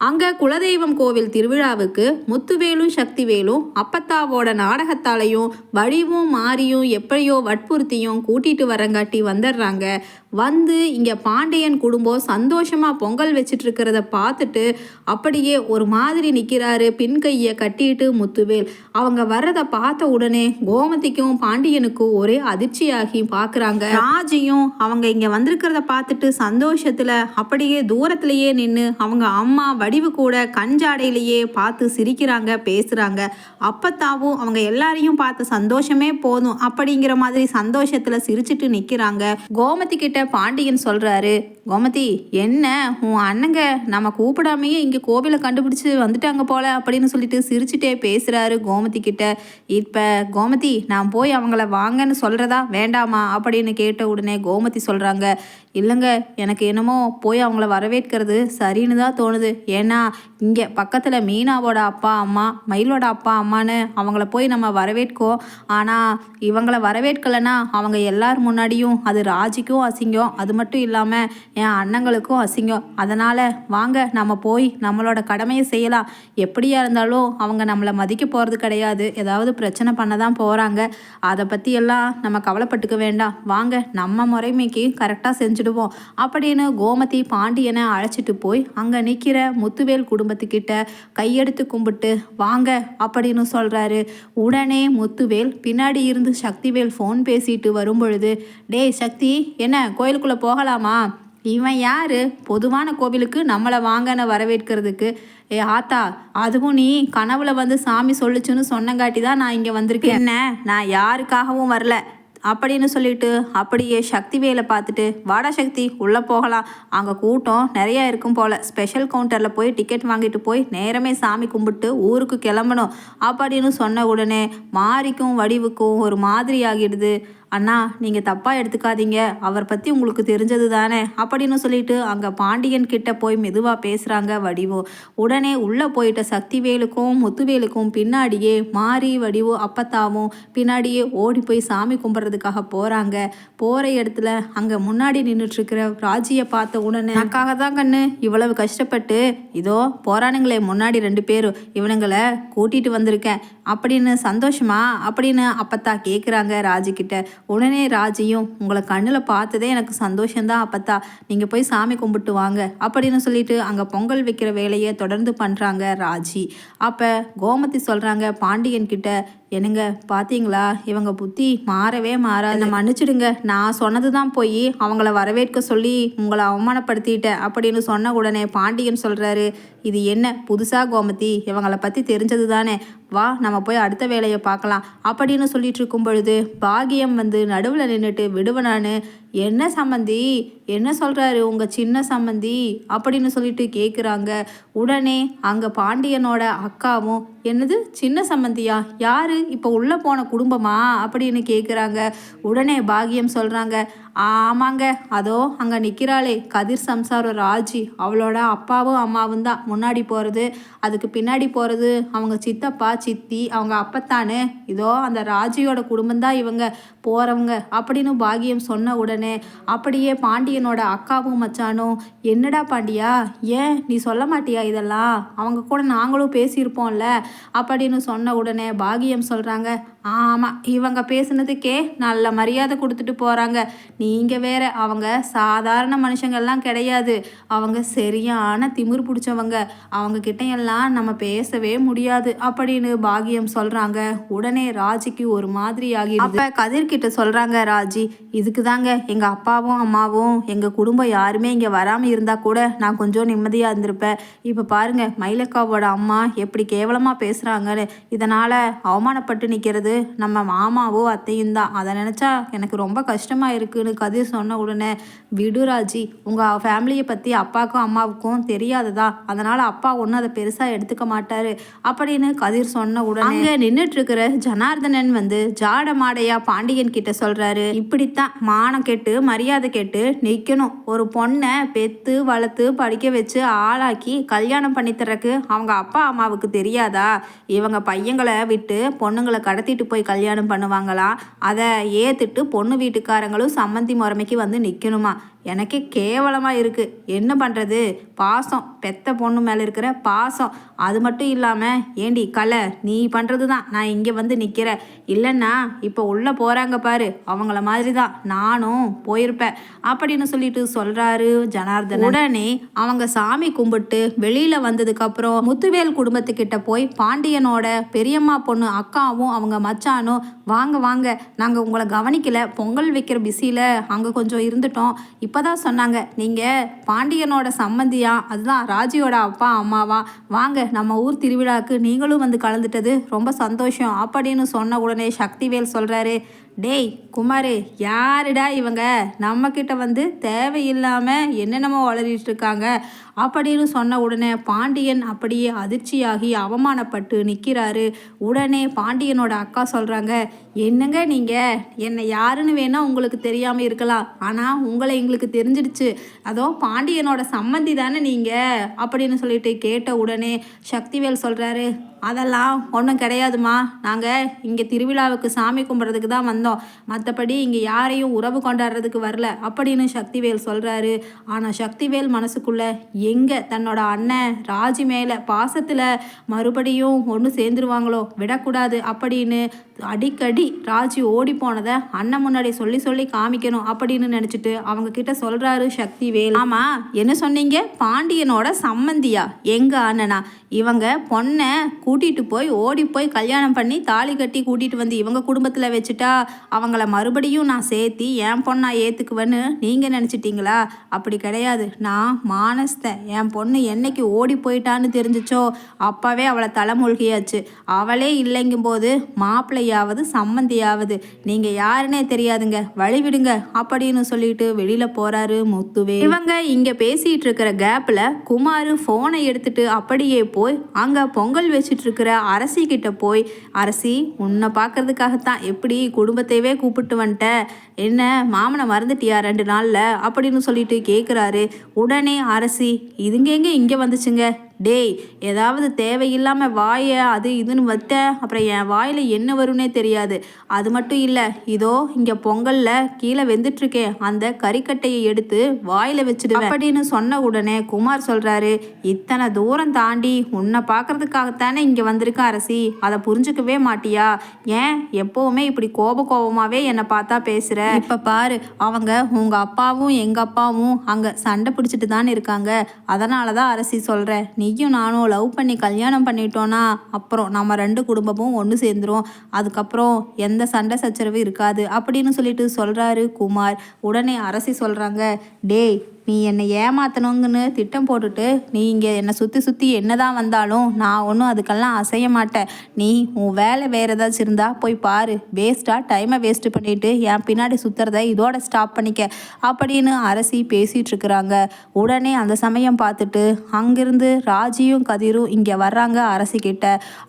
அங்க குலதெய்வம் கோவில் திருவிழாவுக்கு முத்துவேலும் சக்திவேலும் அப்பத்தாவோட நாடகத்தாலையும் வழிவும் மாறியும் எப்படியோ வற்புறுத்தியும் கூட்டிட்டு வரங்காட்டி வந்துடுறாங்க. வந்து இங்கே பாண்டியன் குடும்பம் சந்தோஷமாக பொங்கல் வச்சிட்டு இருக்கிறத பார்த்துட்டு அப்படியே ஒரு மாதிரி நிற்கிறாரு பின் கையை கட்டிட்டு முத்துவேல். அவங்க வர்றதை பார்த்த உடனே கோமதிக்கும் பாண்டியனுக்கும் ஒரே அதிர்ச்சியாகி பார்க்குறாங்க. ராஜியும் அவங்க இங்கே வந்திருக்கிறத பார்த்துட்டு சந்தோஷத்தில் அப்படியே தூரத்துலேயே நின்று அவங்க அம்மா வடிவு கூட கஞ்சாடையிலேயே பார்த்து சிரிக்கிறாங்க பேசுகிறாங்க அப்பத்தாவும் அவங்க எல்லாரையும் பார்த்து சந்தோஷமே போதும் அப்படிங்கிற மாதிரி சந்தோஷத்தில் சிரிச்சிட்டு நிற்கிறாங்க கோமதி கிட்ட பாண்டியன் சொல்கிறாரு கோமதி என்ன? உன் அண்ணங்க நம்ம கூப்பிடாமையே இங்கே கோவிலை கண்டுபிடிச்சி வந்துட்டாங்க போல அப்படின்னு சொல்லிட்டு சிரிச்சுட்டே பேசுகிறாரு கோமதி கிட்ட. இப்போ கோமதி நான் போய் அவங்கள வாங்கன்னு சொல்கிறதா வேண்டாமா? அப்படின்னு கேட்ட உடனே கோமதி சொல்கிறாங்க இல்லைங்க எனக்கு என்னமோ போய் அவங்கள வரவேற்கிறது சரின்னு தான் தோணுது. ஏன்னா இங்கே பக்கத்தில் மீனாவோட அப்பா அம்மா மயிலோட அப்பா அம்மான்னு அவங்கள போய் நம்ம வரவேற்கோம் ஆனால் இவங்களை வரவேற்கலைன்னா அவங்க எல்லார் முன்னாடியும் அது ராஜிக்கும் அசிங்கம். அது மட்டும் இல்லாமல் என் அண்ணங்களுக்கும் அசிங்கம். அதனால் வாங்க நம்ம போய் நம்மளோட கடமையை செய்யலாம். எப்படியா இருந்தாலும் அவங்க நம்மளை மதிக்க போகிறது கிடையாது. ஏதாவது பிரச்சனை பண்ண தான் போகிறாங்க அதை பற்றியெல்லாம் நம்ம கவலைப்பட்டுக்க வேண்டாம். வாங்க நம்ம முறைமைக்கு கரெக்டாக செஞ்சு செஞ்சுடுவோம் அப்படின்னு கோமதி பாண்டியனை அழைச்சிட்டு போய் அங்கே நிற்கிற முத்துவேல் குடும்பத்துக்கிட்ட கையெடுத்து கும்பிட்டு வாங்க அப்படின்னு சொல்கிறாரு உடனே முத்துவேல் பின்னாடி இருந்து சக்திவேல் ஃபோன் பேசிட்டு வரும்பொழுது டேய் சக்தி என்ன கோயிலுக்குள்ளே போகலாமா? இவன் யாரு? பொதுவான கோவிலுக்கு நம்மளை வாங்கன வரவேற்கிறதுக்கு. ஏ ஆத்தா அதுவும் நீ கனவுல வந்து சாமி சொல்லுச்சுன்னு சொன்னங்காட்டி தான் நான் இங்கே வந்திருக்கேன். என்ன? நான் யாருக்காகவும் வரல. அப்படின்னு சொல்லிட்டு அப்படியே சக்தி வேலை பார்த்துட்டு வாடா சக்தி உள்ளே போகலாம். அங்கே கூட்டம் நிறையா இருக்கும் போல். ஸ்பெஷல் கவுண்டரில் போய் டிக்கெட் வாங்கிட்டு போய் நேரமே சாமி கும்பிட்டு ஊருக்கு கிளம்பணும் அப்படின்னு சொன்ன உடனே மாரிக்கும் வடிவுக்கும் ஒரு மாதிரி ஆகிடுது. அண்ணா நீங்கள் தப்பாக எடுத்துக்காதீங்க. அவர் பற்றி உங்களுக்கு தெரிஞ்சது தானே அப்படின்னு சொல்லிட்டு அங்கே பாண்டியன் கிட்ட போய் மெதுவாக பேசுகிறாங்க வடிவோ. உடனே உள்ளே போயிட்ட சக்திவேலுக்கும் முத்துவேலுக்கும் பின்னாடியே மாறி வடிவோ அப்பத்தாவும் பின்னாடியே ஓடி போய் சாமி கும்பிட்றதுக்காக போகிறாங்க போகிற இடத்துல அங்கே முன்னாடி நின்றுட்டுருக்கிற ராஜியை பார்த்த உடனே எனக்காக தான் கண்ணு இவ்வளவு கஷ்டப்பட்டு இதோ போராணுங்களே முன்னாடி ரெண்டு பேரும். இவனுங்களை கூட்டிகிட்டு வந்திருக்கேன். அப்படின்னு சந்தோஷமா? அப்படின்னு அப்பத்தா கேட்குறாங்க ராஜிக்கிட்ட உடனே ராஜியும் உங்களை கண்ணில் பார்த்ததே எனக்கு சந்தோஷம்தான் அப்பத்தா. நீங்கள் போய் சாமி கும்பிட்டு வாங்க அப்படின்னு சொல்லிட்டு அங்கே பொங்கல் வைக்கிற வேலையை தொடர்ந்து பண்ணுறாங்க ராஜி. அப்போ கோமதி சொல்கிறாங்க பாண்டியன் கிட்ட என்னங்க பார்த்தீங்களா இவங்க புத்தி மாறவே மாறாது. மன்னிச்சிடுங்க. நான் சொன்னது தான் போய் அவங்கள வரவேற்க சொல்லி உங்களை அவமானப்படுத்திட்டேன் அப்படின்னு சொன்ன உடனே பாண்டியன் சொல்கிறாரு இது என்ன புதுசா கோமதி? இவங்களை பற்றி தெரிஞ்சது தானே வா நம்ம போய் அடுத்த வேலையை பார்க்கலாம். அப்படின்னு சொல்லிட்டு இருக்கும் பொழுது பாகியம் வந்து நடுவில் நின்றுட்டு விடுவனான்னு என்ன சம்மந்தி என்ன சொல்கிறாரு உங்கள் சின்ன சம்மந்தி அப்படின்னு சொல்லிட்டு கேட்குறாங்க உடனே அங்கே பாண்டியனோட அக்காவும் என்னது சின்ன சம்மந்தியா யாரு? இப்போ உள்ளே போன குடும்பமா? அப்படின்னு கேட்குறாங்க உடனே பாகியம் சொல்கிறாங்க ஆமாங்க. அதோ அங்கே நிற்கிறாளே கதிர் சம்சாரம் ராஜி. அவளோட அப்பாவும் அம்மாவும் தான். முன்னாடி போகிறது அதுக்கு பின்னாடி போகிறது அவங்க சித்தப்பா சித்தி அவங்க அப்பத்தானு. இதோ அந்த ராஜியோட குடும்பம்தான் இவங்க. போகிறவங்க அப்படின்னு பாகியம் சொன்ன உடனே அப்படியே பாண்டியனோட அக்காவும் மச்சானும் என்னடா பாண்டியா? ஏன்? நீ சொல்ல மாட்டியா இதெல்லாம்? அவங்க கூட நாங்களும் பேசியிருப்போம்ல? அப்படின்னு சொன்ன உடனே பாகியம் சொல்கிறாங்க ஆமாம் இவங்க பேசுனதுக்கே நல்ல மரியாதை கொடுத்துட்டு போகிறாங்க நீ நீங்கள் வேற அவங்க சாதாரண மனுஷங்கள்லாம் கிடையாது. அவங்க சரியான திமிர் பிடிச்சவங்க. அவங்க கிட்ட எல்லாம் நம்ம பேசவே முடியாது அப்படின்னு பாகியம் சொல்கிறாங்க உடனே ராஜிக்கு ஒரு மாதிரி ஆகி அப்போ கதிர்கிட்ட சொல்கிறாங்க ராஜி இதுக்கு தாங்க. எங்கள் அப்பாவும் அம்மாவும் எங்கள் குடும்பம் யாருமே இங்கே வராமல் இருந்தால் கூட நான் கொஞ்சம் நிம்மதியாக இருந்திருப்பேன். இப்போ பாருங்கள் மயிலக்காவோட அம்மா எப்படி கேவலமாக பேசுகிறாங்கன்னு இதனால் அவமானப்பட்டு நிற்கிறது நம்ம மாமாவோ அத்தையும் தான். அதை நினச்சா எனக்கு ரொம்ப கஷ்டமாக இருக்குன்னு கதிர் சொன்ன உடனே விடுராஜி உங்கள் ஃபேமிலியை பற்றி அப்பாவுக்கும் அம்மாவுக்கும் தெரியாததா? அதனால் அப்பா ஒன்றும் அதை பெருசாக எடுத்துக்க மாட்டாரு அப்படின்னு கதிர் சொன்ன உடனே அங்கே நின்றுட்டு இருக்கிற ஜனார்தனன் வந்து ஜாட மாடையா பாண்டியன் கிட்ட சொல்கிறாரு இப்படித்தான் மானம் கெட்டு மரியாதை கெட்டு நிற்கணும் ஒரு பொண்ணை பெத்து வளர்த்து படிக்க வச்சு ஆளாக்கி கல்யாணம் பண்ணி தரக்கு அவங்க அப்பா அம்மாவுக்கு தெரியாதா? இவங்க பையங்களை விட்டு பொண்ணுங்களை கடத்திட்டு போய் கல்யாணம் பண்ணுவாங்களா? அதை ஏத்துட்டு பொண்ணு வீட்டுக்காரங்களும் சாமந்தி முறைமைக்கு வந்து நிற்கணுமா எனக்கே கேவலமாக இருக்குது என்ன பண்ணுறது பாசம். பெத்த பொண்ணு மேலே இருக்கிற பாசம். அது மட்டும் இல்லாமல் ஏண்டி கலை நீ பண்ணுறது தான் நான் இங்கே வந்து நிற்கிறேன் இல்லைன்னா இப்போ உள்ளே போகிறாங்க பாரு. அவங்கள மாதிரி தான் நானும் போயிருப்பேன். அப்படின்னு சொல்லிட்டு சொல்கிறாரு ஜனார்தன் உடனே அவங்க சாமி கும்பிட்டு வெளியில் வந்ததுக்கப்புறம் முத்துவேல் குடும்பத்துக்கிட்ட போய் பாண்டியனோட பெரியம்மா பொண்ணு அக்காவும் அவங்க மச்சானும் வாங்க வாங்க. நாங்கள் உங்களை கவனிக்கல. பொங்கல் வைக்கிற பிஸியில் அங்கே கொஞ்சம் இருந்துட்டோம். இப்போ தான் சொன்னாங்க நீங்கள் பாண்டியனோட சம்மந்தியா அதுதான் ராஜியோட அப்பா அம்மாவா? வாங்க நம்ம ஊர் திருவிழாவுக்கு நீங்களும் வந்து கலந்துட்டது ரொம்ப சந்தோஷம். அப்படின்னு சொன்ன உடனே சக்திவேல் சொல்கிறாரு டேய் குமாரு யாருடா இவங்க? நம்மக்கிட்ட வந்து தேவையில்லாமல் என்னென்னமோ வளரிட்டு இருக்காங்க. அப்படின்னு சொன்ன உடனே பாண்டியன் அப்படியே அதிர்ச்சியாகி அவமானப்பட்டு நிற்கிறாரு உடனே பாண்டியனோட அக்கா சொல்கிறாங்க என்னங்க நீங்கள் என்னை யாருன்னு வேணால் உங்களுக்கு தெரியாமல் இருக்கலாம். ஆனால் உங்களை எங்களுக்கு தெரிஞ்சிடுச்சு. அதோ பாண்டியனோட சம்மந்தி தானே நீங்கள் அப்படின்னு சொல்லிட்டு கேட்ட உடனே சக்திவேல் சொல்கிறாரு அதெல்லாம் ஒன்றும் கிடையாதுமா நாங்கள் இங்கே திருவிழாவுக்கு சாமி கும்பிட்றதுக்கு தான் வந்தோம். மற்றபடி இங்கே யாரையும் உறவு கொண்டாடுறதுக்கு வரல. அப்படின்னு சக்திவேல் சொல்கிறாரு ஆனால் சக்திவேல் மனசுக்குள்ளே எங்கே தன்னோட அண்ணன் ராஜி மேலே பாசத்தில் மறுபடியும் ஒன்று சேர்ந்துருவாங்களோ? விடக்கூடாது அப்படின்னு அடிக்கடி ராஜி ஓடி போனதை அண்ணன் முன்னாடி சொல்லி சொல்லி காமிக்கணும் அப்படின்னு நினச்சிட்டு அவங்க கிட்ட சொல்கிறாரு சக்திவேல் ஆமாம் என்ன சொன்னீங்க? பாண்டியனோட சம்மந்தியா எங்கள் அண்ணனா? இவங்க பொண்ணை கூட்டிகிட்டு போய் ஓடி போய் கல்யாணம் பண்ணி தாலி கட்டி கூட்டிகிட்டு வந்து இவங்க குடும்பத்தில் வச்சுட்டா அவங்கள மறுபடியும் நான் சேர்த்தி என் பொண்ணை ஏற்றுக்குவேன்னு நீங்கள் நினச்சிட்டிங்களா? அப்படி கிடையாது. நான் மானஸ்தேன் என் பொண்ணு என்னைக்கு ஓடி போயிட்டான்னு தெரிஞ்சிச்சோ அப்போவே அவளை தலைமூழ்கியாச்சு அவளே இல்லைங்கும் போது மாப்பிள்ளையாவது சம்மந்தியாவது நீங்கள் யாருன்னே தெரியாதுங்க. வழி விடுங்க அப்படின்னு சொல்லிட்டு வெளியில் போகிறாரு முத்துவே. இவங்க இங்கே பேசிகிட்டு இருக்கிற கேப்பில் குமார் ஃபோனை எடுத்துட்டு அப்படியே போய் அங்கே பொங்கல் வச்சிட்ருக்கிற அரசி கிட்ட போய் அரசி உன்னை பார்க்கறதுக்காகத்தான் எப்படி குடும்பத்தையவே கூப்பிட்டு வந்துட்ட என்ன மாமனை மறந்துட்டியா ரெண்டு நாளில்? அப்படின்னு சொல்லிட்டு கேட்குறாரு உடனே அரசி இதுங்க எங்கே இங்கே வந்துச்சுங்க? டேய் ஏதாவது தேவையில்லாமல் வாயை அது இதுன்னு வத்த. அப்புறம் என் வாயில் என்ன வரும்னே தெரியாது. அது மட்டும் இல்லை இதோ இங்கே பொங்கலில் கீழே வெந்துட்டுருக்கே. அந்த கறிக்கட்டையை எடுத்து வாயில் வச்சுடுவேன். அப்படின்னு சொன்ன உடனே குமார் சொல்கிறாரு இத்தனை தூரம் தாண்டி உன்னை பார்க்கறதுக்காகத்தானே இங்கே வந்திருக்கேன் அரசி. அதை புரிஞ்சுக்கவே மாட்டியா? ஏன் எப்போவுமே இப்படி கோப கோபமாகவே என்னை பார்த்தா பேசுகிற இப்போ பாரு அவங்க உங்கள் அப்பாவும் எங்கள் அப்பாவும் அங்கே சண்டை பிடிச்சிட்டு தானே இருக்காங்க. அதனால தான் அரசி சொல்கிறேன் நீ நீயும் நானும் லவ் பண்ணி கல்யாணம் பண்ணிட்டோன்னா அப்புறம் நம்ம ரெண்டு குடும்பமும் ஒன்று சேர்ந்துரும். அதுக்கப்புறம் எந்த சண்டை சச்சரவு இருக்காது அப்படின்னு சொல்லிட்டு சொல்கிறாரு குமார். உடனே அரசி சொல்கிறாங்க டேய் நீ என்னை ஏமாத்தணுங்கன்னு திட்டம் போட்டுட்டு நீ இங்கே என்னை சுற்றி சுற்றி என்னதான் வந்தாலும் நான் ஒன்றும் அதுக்கெல்லாம் அசைய மாட்டேன். நீ உன் வேலை வேறு ஏதாச்சும் இருந்தால் போய் பாரு. வேஸ்ட்டாக டைமை வேஸ்ட்டு பண்ணிவிட்டு என் பின்னாடி சுற்றுறத இதோட ஸ்டாப் பண்ணிக்க அப்படின்னு அரசி பேசிகிட்டு இருக்கிறாங்க. உடனே அந்த சமயம் பார்த்துட்டு அங்கிருந்து ராஜியும் கதிரும் இங்கே வர்றாங்க அரசி கிட்ட.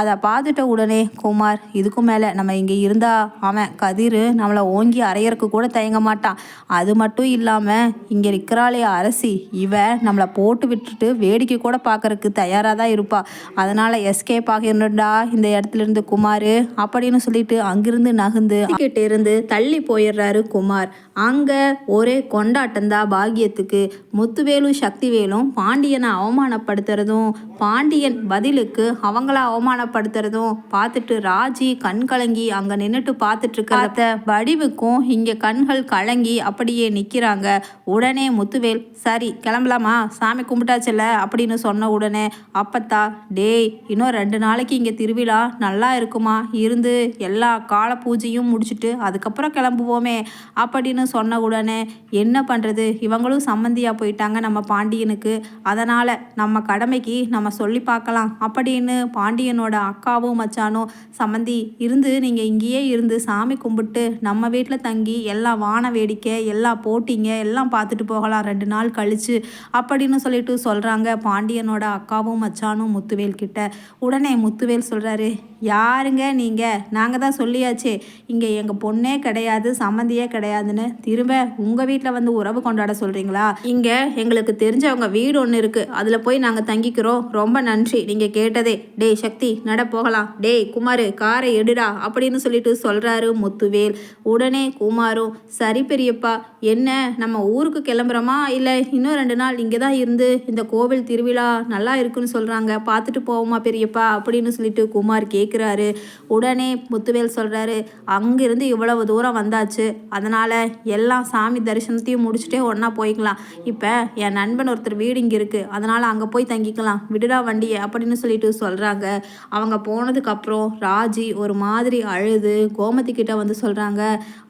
அதை பார்த்துட்ட உடனே குமார் இதுக்கும் மேலே நம்ம இங்கே இருந்தா அவன் கதிர் நம்மளை ஓங்கி அரையறக்கு கூட தயங்க மாட்டான். அது மட்டும் இல்லாமல் இங்கே இருக்கிறாளே அரசி இவ நம்மளை போட்டு விட்டுட்டு வேடிக்கை கூட பார்க்கறக்கு தயாராக தான் இருப்பா. அதனால் எஸ்கேப் ஆகிருந்தா இந்த இடத்துல இருந்து குமார் அப்படின்னு சொல்லிட்டு அங்கிருந்து நகுந்து கிட்ட இருந்து தள்ளி போயிடுறாரு குமார். அங்கே ஒரே கொண்டாட்டம் தான் பாக்கியத்துக்கு. முத்துவேலும் சக்திவேலும் பாண்டியனை அவமானப்படுத்துறதும் பாண்டியன் பதிலுக்கு அவங்கள அவமானப்படுத்துறதும் பார்த்துட்டு ராஜி கண் கலங்கி அங்கே நின்றுட்டு பார்த்துட்டு இருக்கிறத வடிவுக்கும் இங்கே கண்கள் கலங்கி அப்படியே நிற்கிறாங்க உடனே முத்துவேல் சரி கிளம்பலாமா? சாமி கும்பிட்டாச்சுல்ல? அப்படின்னு சொன்ன உடனே அப்பத்தா டேய் இன்னும் ரெண்டு நாளைக்கு இங்கே திருவிழா நல்லா இருக்குமா? இருந்து எல்லா கால பூஜையும் முடிச்சுட்டு அதுக்கப்புறம் கிளம்புவோமே அப்படின்னு சொன்ன உடனே என்ன பண்ணுறது இவங்களும் சம்மந்தியாக போயிட்டாங்க நம்ம பாண்டியனுக்கு. அதனால் நம்ம கடமைக்கு நம்ம சொல்லி பார்க்கலாம் அப்படின்னு பாண்டியனோட அக்காவும் மச்சானும் சம்மந்தி இருந்து நீங்கள் இங்கேயே இருந்து சாமி கும்பிட்டு நம்ம வீட்டில் தங்கி எல்லா வான வேடிக்கை எல்லா போட்டிங்க எல்லாம் பார்த்துட்டு போகலாம். ரெண்டு நாள் கழிச்சு அப்படின்னு சொல்லிட்டு சொல்கிறாங்க பாண்டியனோட அக்காவும் மச்சானும் முத்துவேல் கிட்ட. உடனே முத்துவேல் சொல்கிறாரு யாருங்க நீங்கள் நாங்கள் தான் சொல்லியாச்சே. இங்கே எங்கள் பொண்ணே கிடையாது சம்மந்தியே கிடையாதுன்னு. திரும்ப உங்கள் வீட்டில் வந்து உறவு கொண்டாட சொல்கிறீங்களா இங்கே எங்களுக்கு தெரிஞ்சவங்க வீடு ஒன்று இருக்குது அதில் போய் நாங்கள் தங்கிக்கிறோம். ரொம்ப நன்றி. நீங்கள் கேட்டதே. டேய் சக்தி நட போகலாம். டேய் குமாரு காரை எடுடா அப்படின்னு சொல்லிட்டு சொல்கிறாரு முத்துவேல். உடனே குமாரும் சரி பெரியப்பா என்ன நம்ம ஊருக்கு கிளம்புறோமா? இல்லை இன்னும் ரெண்டு நாள் இங்கே தான் இருந்து இந்த கோவில் திருவிழா நல்லா இருக்குன்னு சொல்கிறாங்க பார்த்துட்டு போவோமா பெரியப்பா? அப்படின்னு சொல்லிட்டு குமார் கேட்குறாரு உடனே முத்துவேல் சொல்கிறாரு அங்கேருந்து இவ்வளவு தூரம் வந்தாச்சு. அதனால் எல்லா சாமி தரிசனத்தையும் முடிச்சுட்டே ஒன்றா போய்க்கலாம். இப்போ என் நண்பன் ஒருத்தர் வீடு இங்கே இருக்குது அதனால் அங்கே போய் தங்கிக்கலாம். விடுடா வண்டியை அப்படின்னு சொல்லிட்டு சொல்கிறாங்க அவங்க போனதுக்கப்புறம் ராஜி ஒரு மாதிரி அழுது கோமதி கிட்ட வந்து சொல்கிறாங்க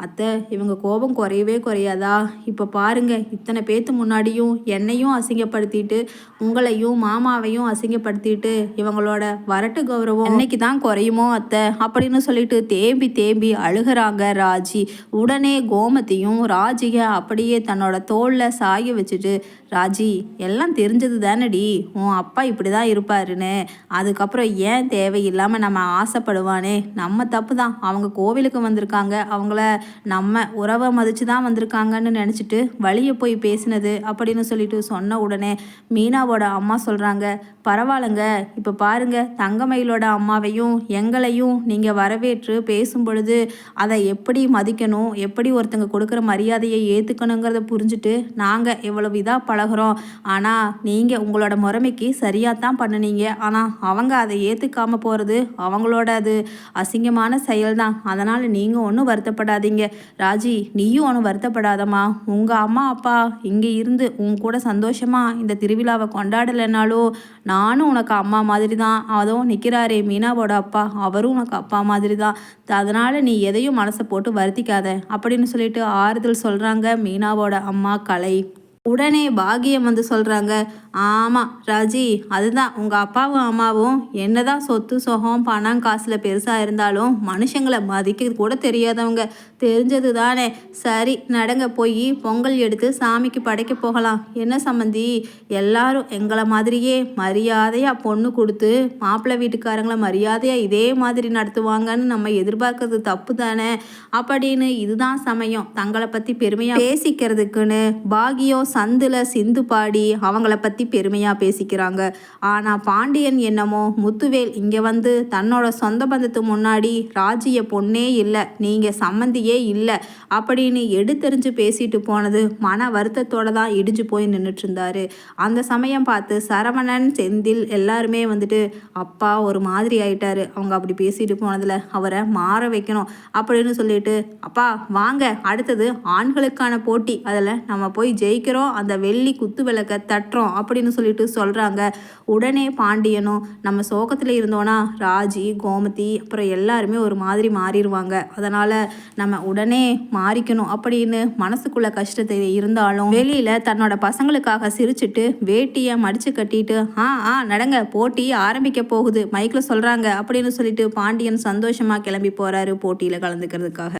அத்தை இவங்க கோபம் குறையவே குறையாதா? இப்போ பாருங்க இத்தனை பேத்து முன்னாடியும் என்னையும் அசிங்கப்படுத்திட்டு உங்களையும் மாமாவையும் அசிங்கப்படுத்திட்டு இவங்களோட வரட்டு கௌரவம் இன்னைக்கு தான் குறையுமோ அத்தை? அப்படின்னு சொல்லிட்டு தேம்பி தேம்பி அழுகிறாங்க ராஜி. உடனே கோமதியும் ராஜியை அப்படியே தன்னோட தோளில் சாய வச்சுட்டு ராஜி எல்லாம் தெரிஞ்சது தானடி? உன் அப்பா இப்படி தான் இருப்பாருன்னு. அதுக்கப்புறம் ஏன் தேவையில்லாமல் நம்ம ஆசைப்படுவானே? நம்ம தப்பு தான். அவங்க கோவிலுக்கு வந்திருக்காங்க. அவங்கள நம்ம உறவை மதித்து தான் வந்திருக்காங்கன்னு நினச்சிட்டு வழியை போய் பேசினது அப்படின்னு சொல்லிட்டு சொன்ன உடனே மீனாவோட அம்மா சொல்கிறாங்க பரவாயில்லைங்க. இப்போ பாருங்கள் தங்கமயிலோட அம்மாவையும் எங்களையும் நீங்கள் வரவேற்று பேசும் பொழுது அதை எப்படி மதிக்கணும் எப்படி ஒருத்தங்க கொடுக்குற மரியாதையை ஏற்றுக்கணுங்கிறத புரிஞ்சுட்டு நாங்கள் இவ்வளோ இதாக பழகுறோம். ஆனால் நீங்கள் உங்களோட முறைமைக்கு சரியாக தான் பண்ணுனீங்க. ஆனால் அவங்க அதை ஏற்றுக்காம போகிறது அவங்களோட அது அசிங்கமான செயல் தான் அதனால் நீங்கள் ஒன்றும் வருத்தப்படாதீங்க. ராஜி நீயும் ஒன்றும் வருத்தப்படாதம்மா. உங்கள் அம்மா அப்பா இங்கே இருந்து உன் கூட சந்தோஷமாக இந்த திருவிழாவை கொண்டாடலைனாலும் நானும் உனக்கு அம்மா மாதிரி தான் அதுவும் நிற்கிறாரே மீனாவோட அப்பா அவரும் உனக்கு அப்பா மாதிரி தான் அதனால் நீ எதையும் மனசை போட்டு வருத்திக்காத அப்படின்னு சொல்லிட்டு ஆறுதல் சொல்கிறாங்க மீனாவோட அம்மா கலை. உடனே பாகியம் வந்து சொல்கிறாங்க ஆமாம் ராஜி அதுதான். உங்கள் அப்பாவும் அம்மாவும் என்னதான் சொத்து சொகம் பணம் காசில் பெருசாக இருந்தாலும் மனுஷங்களை மதிக்க கூட தெரியாதவங்க. தெரிஞ்சது தானே சரி நடங்க போய் பொங்கல் எடுத்து சாமிக்கு படைக்க போகலாம். என்ன சம்மந்தி எல்லாரும் எங்களை மாதிரியே மரியாதையாக பொண்ணு கொடுத்து மாப்பிள்ளை வீட்டுக்காரங்களை மரியாதையாக இதே மாதிரி நடத்துவாங்கன்னு நம்ம எதிர்பார்க்கறது தப்பு தானே அப்படின்னு இதுதான் சமயம். தங்களை பற்றி பெருமையாக பேசிக்கிறதுக்குன்னு பாகியோ சந்தில் சிந்து பாடி அவங்கள பற்றி பெருமையாக பேசிக்கிறாங்க. ஆனால் பாண்டியன் என்னமோ முத்துவேல் இங்கே வந்து தன்னோட சொந்த பந்தத்து முன்னாடி ராஜிய பொண்ணே இல்லை. நீங்கள் சம்மந்தியே இல்லை. அப்படின்னு எடுத்தெறிஞ்சு பேசிட்டு போனது மன வருத்தத்தோடு தான் இடிஞ்சு போய் நின்றுட்டு இருந்தாரு அந்த சமயம் பார்த்து சரவணன் செந்தில் எல்லாருமே வந்துட்டு அப்பா ஒரு மாதிரி ஆயிட்டாரு. அவங்க அப்படி பேசிட்டு போனதில் அவரை மாற வைக்கணும். அப்படின்னு சொல்லிட்டு அப்பா வாங்க. அடுத்தது ஆண்களுக்கான போட்டி. அதில் நம்ம போய் ஜெயிக்கிறோம். அந்த வெள்ளி குத்து விளக்க தட்டுறோம். அப்படின்னு சொல்லிட்டு சொல்கிறாங்க உடனே பாண்டியனும் நம்ம சோகத்தில் இருந்தோன்னா ராஜி கோமதி அப்புறம் எல்லாருமே ஒரு மாதிரி மாறிடுவாங்க. அதனால் நம்ம உடனே மாறிக்கணும் அப்படின்னு மனசுக்குள்ள கஷ்டத்தை இருந்தாலும் வெளியில் தன்னோட பசங்களுக்காக சிரிச்சுட்டு வேட்டியை மடித்து கட்டிட்டு ஆ ஆ நடங்க போட்டி ஆரம்பிக்க போகுது. மைக்கில் சொல்கிறாங்க அப்படின்னு சொல்லிட்டு பாண்டியன் சந்தோஷமாக கிளம்பி போகிறாரு போட்டியில் கலந்துக்கிறதுக்காக.